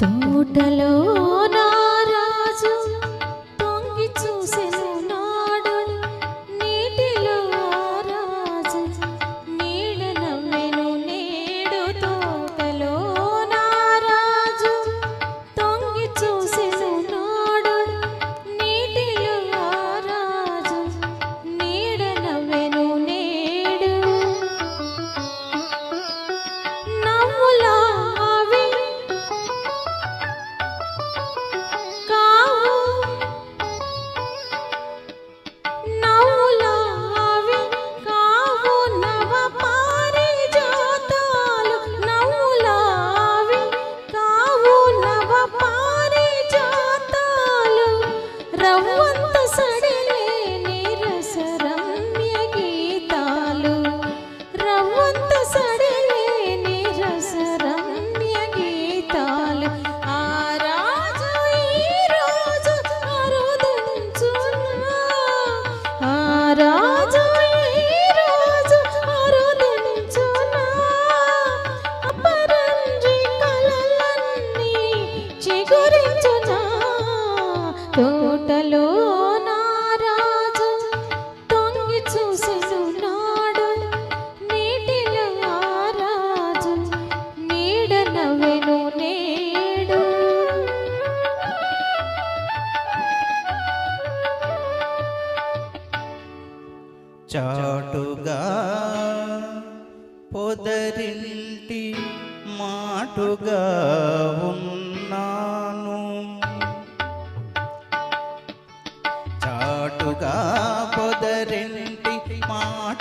తోటలో నారాజు తొంగి చూసే చూసెను నాడు నీటిలో రాజు నీడ నేడు. చాటుగా పొదరింటి మాటుగా ఉన్నాను. చాటుగా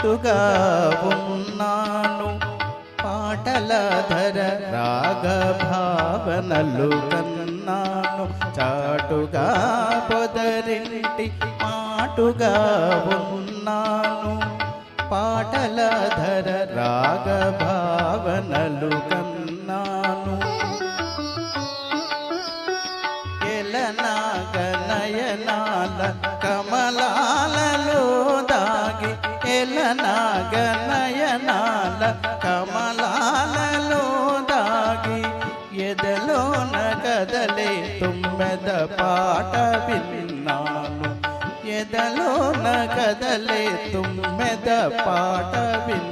పాటుగా ఉన్నాను. పాటల ధర రాగ భావనలు కన్నాను. చాటుగా పొదరింటి మాటుగా ఉన్నాను. పాటల ధర రాగ భావనలు కన్నాను. ఎలనాగనయనాల కమలాలలో కమలా ఎలనాగనయనాల కమలాలలో దాగి ఎదలోన కదలే తుమ్మెద పాట విన్నాను ఎదలోన కదలే తుమ్మెద పాట విన్నాను ఆ పాట నా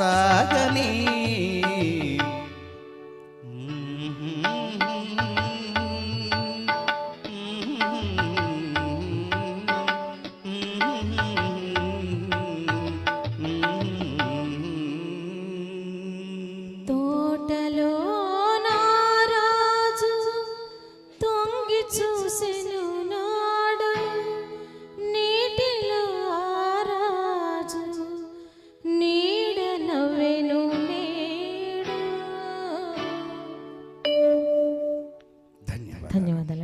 ಸಾಗಲಿ ధన్యవాదాలు.